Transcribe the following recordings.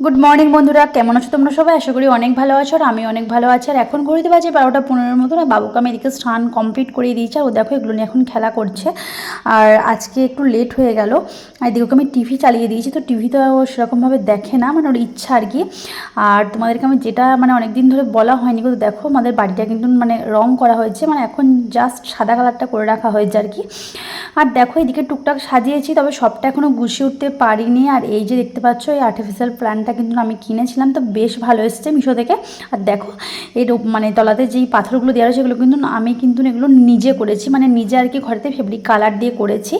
Good morning বন্ধুরা। কেমন আছো তোমরা সবাই? আশা করি অনেক ভালো আছো আর আমি অনেক ভালো আছি। আর এখন ঘড়িতে বাজে বারোটা পনেরোর মতো না বাবুকে আমি এদিকে স্নান কমপ্লিট করিয়ে দিয়েছি। আর ও দেখো, এগুলো নিয়ে এখন খেলা করছে। আর আজকে একটু লেট হয়ে গেল। আর এদিকে আমি টিভি চালিয়ে দিয়েছি, তো টিভি তো ও সেরকমভাবে দেখে না মানে ওর ইচ্ছা আর কি। আর তোমাদেরকে আমি যেটা মানে অনেক দিন ধরে বলা হয়নি, কিন্তু দেখো, আমাদের বাড়িটা কিন্তু মানে রং করা হয়েছে। মানে এখন জাস্ট সাদা কালারটা করে রাখা হয়েছে আর কি। আর দেখো, এদিকে টুকটাক সাজিয়েছি, তবে সবটা এখনও গুছিয়ে উঠতে পারিনি। আর এই যে দেখতে পাচ্ছ, এই আর্টিফিশিয়াল প্ল্যান্টটা কিন্তু আমি কিনেছিলাম, তো বেশ ভালো এসছে মিশো থেকে। আর দেখো, এই রূপ- মানে তলাতে যেই পাথরগুলো দেওয়া রয়েছে এগুলো কিন্তু আমি কিন্তু এগুলো নিজে করেছি মানে নিজে আর কি ঘরেতে ফেব্রিক কালার দিয়ে করেছি।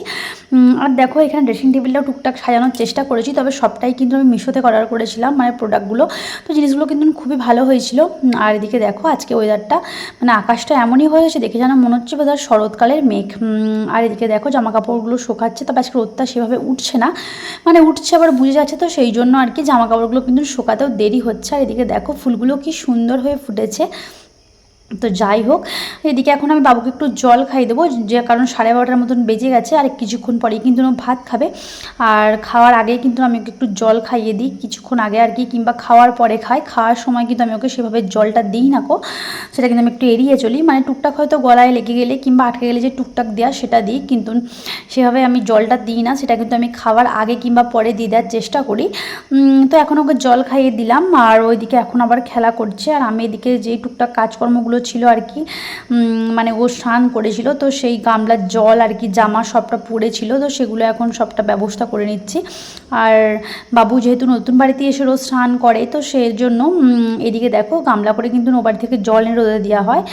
আর দেখো, এখানে ড্রেসিং টেবিলটাও টুকটাক সাজানোর চেষ্টা করেছি, তবে সবটাই কিন্তু আমি মিশোতে অর্ডার করেছিলাম মানে প্রোডাক্টগুলো তো জিনিসগুলো কিন্তু খুবই ভালো হয়েছিল। আর এদিকে দেখো, আজকে ওয়েদারটা মানে আকাশটা এমনই হয়েছে দেখে যেন মনে হচ্ছে বোধহয় শরৎকালের মেঘ। আর এদিকে দেখো জামা কাপড়গুলো শোকাচ্ছে, তবে আজকে রোদটা সেভাবে উঠছে না। মানে উঠছে, আবার বুঝে যাচ্ছে তো, সেই জন্য আর কি জামা কাপড়গুলো কিন্তু শোকাতেও দেরি হচ্ছে। আর এদিকে দেখো ফুলগুলো কি সুন্দর হয়ে ফুটেছে। তো যাই হোক, এদিকে এখন আমি বাবুকে একটু জল খাইয়ে দেবো, যে কারণ সাড়ে বারোটার মতন বেজে গেছে, আর কিছুক্ষণ পরেই কিন্তু ভাত খাবে। আর খাওয়ার আগে কিন্তু আমি ওকে একটু জল খাইয়ে দিই, কিছুক্ষণ আগে আর কি, কিংবা খাওয়ার পরে খাই। খাওয়ার সময় কিন্তু আমি ওকে সেভাবে জলটা দিই না কো, সেটা কিন্তু আমি একটু এড়িয়ে চলি। মানে টুকটাক হয়তো গলায় লেগে গেলে কিংবা আটকে গেলে যে টুকটাক দেওয়া, সেটা দিই, কিন্তু সেভাবে আমি জলটা দিই না, সেটা কিন্তু আমি খাওয়ার আগে কিংবা পরে দিয়ে দেওয়ার চেষ্টা করি। তো এখন ওকে জল খাইয়ে দিলাম, আর ওইদিকে এখন আবার খেলা করছে। আর আমি এদিকে যেই টুকটাক কাজকর্মগুলো ছিল আর কি মানে ও স্নান করেছিল, তো সেই গামলার জল আর কি জামা সবটা পড়েছিল তো সেগুলো এখন সবটা ব্যবস্থা করে নিচ্ছি। আর বাবু যেহেতু নতুন বাড়িতে এসে রোজ স্নান করে, তো সেই জন্য এদিকে দেখো গামলা করে কিন্তু ও বাড়ি থেকে জল এনে রোদে দেওয়া হয়।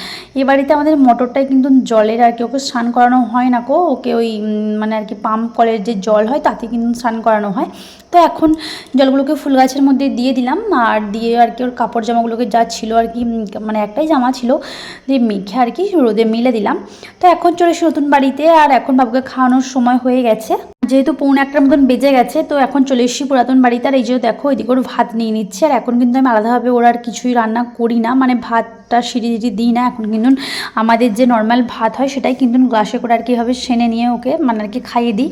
এ বাড়িতে আমাদের মোটরটাই কিন্তু জলের আর কি, ওকে স্নান করানো হয় না কো ওকে ওই মানে আর কি পাম্প কলের যে জল হয় তাতে কিন্তু স্নান করানো হয়। তো এখন জলগুলোকে ফুল গাছের মধ্যে দিয়ে দিলাম। আর দিয়ে আর কি ওর কাপড় জামাগুলোকে যা ছিল আর কি মানে একটাই জামা ছিল, দিয়ে মেখে আর কি রোদে মিলে দিলাম। তো এখন চলে এসে নতুন বাড়িতে আর এখন বাবুকে খাওয়ানোর সময় হয়ে গেছে। যেহেতু পৌনে একটার মতন বেজে গেছে, তো এখন চলে এসেছি পুরাতন বাড়িতে। আর এই যে দেখো, এদিকে ওর ভাত নিয়ে নিচ্ছে। আর এখন কিন্তু আমি আলাদাভাবে ওর আর কিছুই রান্না করি না। মানে ভাতটা সিঁড়ি সিঁড়ি দিই না, এখন কিন্তু আমাদের যে নর্মাল ভাত হয় সেটাই কিন্তু গ্লাসে করে আর কি ভাবে সেনে নিয়ে ওকে মানে আর কি খাইয়ে দিই।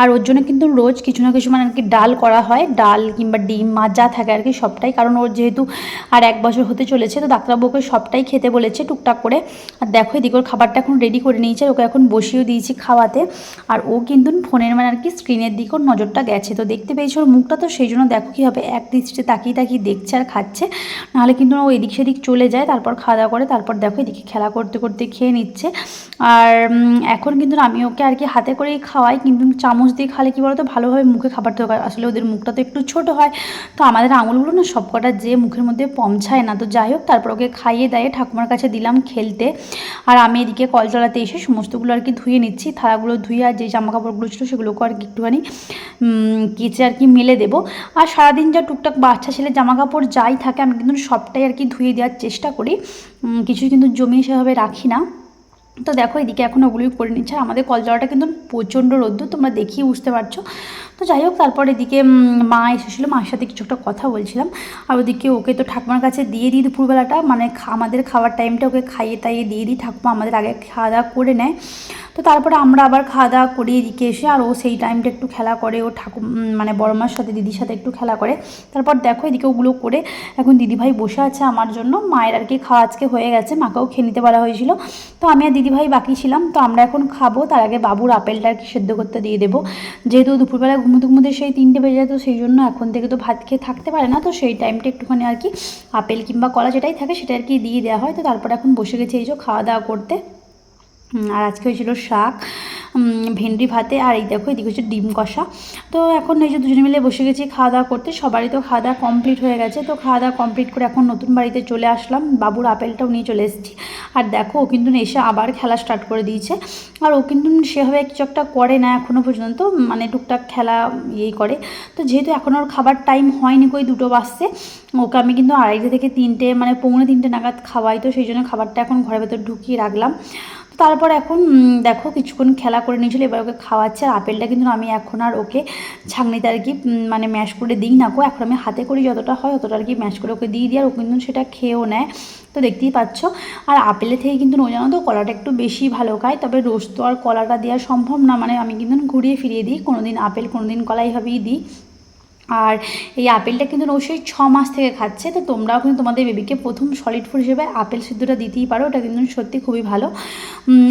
আর ওর জন্য কিন্তু রোজ কিছু না কিছু মানে আর কি ডাল করা হয়, ডাল কিংবা ডিম, মাছ যা থাকে আর কি সবটাই। কারণ ওর যেহেতু আর এক বছর হতে চলেছে, তো ডাক্তারবাবুকে সবটাই খেতে বলেছে টুকটাক করে। আর দেখো এদিকে ওর খাবারটা এখন রেডি করে নিয়েছে ওকে এখন বসিয়েও দিয়েছি খাওয়াতে। আর ও কিন্তু ফোনের মানে আর কি স্ক্রিনের দিকে ওর নজরটা গেছে। তো দেখতে পেয়েছে ওর মুখটা, তো সেই জন্য দেখো কী হবে এক দৃষ্টিতে তাকিয়ে তাকিয়ে দেখছে আর খাচ্ছে। নাহলে কিন্তু ও এদিক সেদিক চলে যায়, তারপর খাওয়া দাওয়া করে তারপর দেখো এদিকে খেলা করতে করতে খেয়ে নিচ্ছে। আর এখন কিন্তু আমি ওকে আর কি হাতে করেই খাওয়াই, কিন্তু চামচ দিয়ে খালে কি বলতো? ভালোভাবে মুখে খাবার দরকার। আসলে ওদের মুখটা তো একটু ছোট হয়। তো আমাদের আঙুলগুলো না সবকটা যে মুখের মধ্যে পমছায় না। তো যাই হোক, তারপর ওকে খাইয়ে দাইয়ে ঠাকুমার কাছে দিলাম খেলতে। আর আমি এদিকে কল চালাতে এসে সমস্তগুলো আর কি ধুয়ে নিচ্ছি। থালাগুলো ধুয়ে আর যে জামা কাপড়গুলো ছিল সেগুলোকে আর কি একটুখানি কেচে আর কি মেলে দেবো। আর সারাদিন যা টুকটাক বাচ্চা ছেলে জামা কাপড় যাই থাকে, আমি কিন্তু সবটাই আর কি ধুয়ে দেওয়ার চেষ্টা করি। কিছুই কিন্তু জমি সেভাবে রাখি না। তো দেখো এদিকে এখন ওগুলোই করে নিচ্ছে। আমাদের কল জলটা কিন্তু প্রচণ্ড রোদ্দুর, তোমরা দেখিয়ে বুঝতে পারছ। তো যাই হোক, তারপর এদিকে মা এসেছিল মায়ের সাথে কিছু একটা কথা বলছিলাম। আর ওদিকে ওকে তো ঠাকুমার কাছে দিয়ে দিই দুপুরবেলাটা মানে আমাদের খাওয়ার টাইমটা ওকে খাইয়ে তাইয়ে দিয়ে দিই, ঠাকুমা আমাদের আগে খাওয়া দাওয়া করে নেয়। তো তারপরে আমরা আবার খাওয়া দাওয়া করি এদিকে এসে, আর ও সেই টাইমটা একটু খেলা করে, ও ঠাকুর মানে বড় মার সাথে, দিদির সাথে একটু খেলা করে। তারপর দেখো এদিকে ওগুলো করে, এখন দিদিভাই বসে আছে আমার জন্য, মায়ের আর কি খাওয়া আজকে হয়ে গেছে, মাকেও খেয়ে নিতে বলা হয়েছিল। তো আমি আর দিদিভাই বাকি ছিলাম, তো আমরা এখন খাব, তার আগে বাবুর আপেলটা আর কি সেদ্ধ করতে দিয়ে দেবো। যেহেতু দুপুরবেলা ঘুমোতে ঘুমোতে সেই তিনটে বেজে যায়, তো সেই জন্য এখন থেকে তো ভাত খেয়ে থাকতে পারে না, তো সেই টাইমটা একটুখানি আর কি আপেল কিংবা কলা যেটাই থাকে সেটা আর কি দিয়ে দেওয়া হয়, তো তারপর এখন বসে গেছে এই যে খাওয়া দাওয়া করতে। আর আজকে হয়েছিল শাক ভেন্ডি ভাতে আর এই দেখো এদিকে হচ্ছে ডিম কষা। তো এখন এই যে দুজনে মিলে বসে গেছি খাওয়া দাওয়া করতে, সবারই তো খাওয়া দাওয়া কমপ্লিট হয়ে গেছে। তো খাওয়া দাওয়া কমপ্লিট করে এখন নতুন বাড়িতে চলে আসলাম। বাবুর আপেলটাও নিয়ে চলে এসেছি। আর দেখো, ও কিন্তু এসে আবার খেলা স্টার্ট করে দিয়েছে। আর ও কিন্তু সেভাবে কিছু একটা করে না এখনও পর্যন্ত মানে টুকটাক খেলা ইয়েই করে। তো যেহেতু এখন ওর খাবার টাইম হয়নি, কই দুটো বাজছে, ওকে আমি কিন্তু আড়াইটে থেকে তিনটে মানে পৌনে তিনটে নাগাদ খাওয়াই। তো সেই জন্য খাবারটা এখন ঘরের ভেতর ঢুকিয়ে রাখলাম। তারপর এখন দেখো কিছুক্ষণ খেলা করে নিয়েছিল, এবার ওকে খাওয়াচ্ছে। আর আপেলটা কিন্তু আমি এখন আর ওকে ছাঁকনিতে আর কি মানে ম্যাশ করে দিই না কো এখন আমি হাতে করি, যতটা হয় অতটা আর কি ম্যাশ করে ওকে দিয়ে দিই, আর ও কিন্তু সেটা খেয়েও নেয়। তো দেখতেই পাচ্ছ। আর আপেলের থেকে কিন্তু ও জানো তো? কলাটা একটু বেশি ভালো খায়, তবে রোজ তো আর কলাটা দেওয়া সম্ভব না। মানে আমি কিন্তু ঘুরিয়ে ফিরিয়ে দিই কোনো দিন আপেল কোনো দিন কলা, এইভাবেই দিই। আর এই আপেলটা কিন্তু সেই ছ মাস থেকে খাচ্ছে, তো তোমরাও কিন্তু তোমাদের বেবিকে প্রথম সলিড ফুড হিসেবে আপেল সিদ্ধটা দিতেই পারো, ওটা কিন্তু সত্যি খুবই ভালো।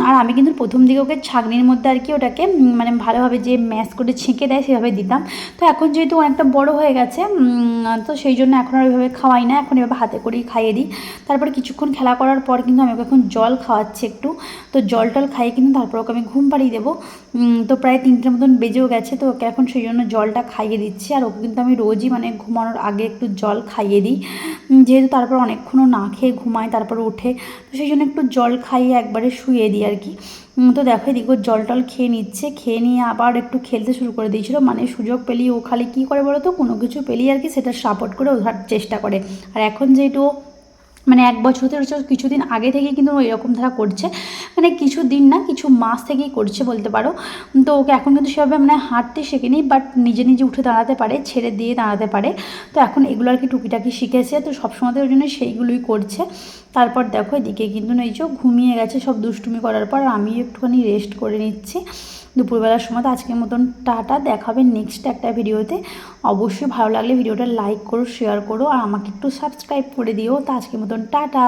আর আমি কিন্তু প্রথম দিকে ওকে ছাগনির মধ্যে আর কি ওটাকে মানে ভালোভাবে যে ম্যাশ করে ছেঁকে দেয় সেভাবে দিতাম। তো এখন যেহেতু অনেকটা বড় হয়ে গেছে তো সেই জন্য এখন আর ওইভাবে খাওয়াই না, এখন এভাবে হাতে করেই খাইয়ে দিই। তারপর কিছুক্ষণ খেলা করার পর কিন্তু আমি ওকে এখন জল খাওয়াচ্ছি একটু, তো জল টল খাইয়ে কিন্তু তারপর ওকে আমি ঘুম পাড়িয়ে দেবো। তো প্রায় তিনটের মতন বেজেও গেছে, তো ওকে এখন সেই জন্য জলটা খাইয়ে দিচ্ছি, আর ওকে কিন্তু আমি রোজই মানে ঘুমানোর আগে একটু জল খাইয়ে দিই। যেহেতু তারপর অনেকক্ষণও না খেয়ে ঘুমায় তারপর উঠে। তো সেই জন্য একটু জল খাইয়ে একবারে শুয়ে দিই আর কি। তো দেখো এদিকে ও জল টল খেয়ে নিচ্ছে, খেয়ে নিয়ে আবার একটু খেলতে শুরু করে দিয়েছিল। মানে সুযোগ পেলেই ও খালি কী করে বলো তো কোনো কিছু পেলেই আর কি সেটা সাপোর্ট করে ওঠার চেষ্টা করে। আর এখন যেহেতু মানে এক বছর থেকে হচ্ছে কিছুদিন আগে থেকেই কিন্তু এরকম ধারা করছে। মানে কিছু দিন না, কিছু মাস থেকেই করছে বলতে পারো। তো ওকে এখন কিন্তু সেভাবে মানে হাঁটতে শেখেনি বাট নিজে নিজে উঠে দাঁড়াতে পারে, ছেড়ে দিয়ে দাঁড়াতে পারে। তো এখন এগুলো আর কি টুকিটাকি শিখেছে, তো সবসময় ওই জন্য সেইগুলোই করছে। তারপর দেখো এদিকে কিন্তু না, এই যে ঘুমিয়ে গেছে সব দুষ্টুমি করার পর আমি একটুখানি রেস্ট করে নিচ্ছি। দুপুরবেলার সময়, তো আজকের মতন টাটা দেখাবে নেক্সট একটা ভিডিওতে। অবশ্যই ভালো লাগলে ভিডিওটা লাইক করো শেয়ার করো, আর আমাকে একটু সাবস্ক্রাইব করে দিও। তো আজকের মতন টাটা।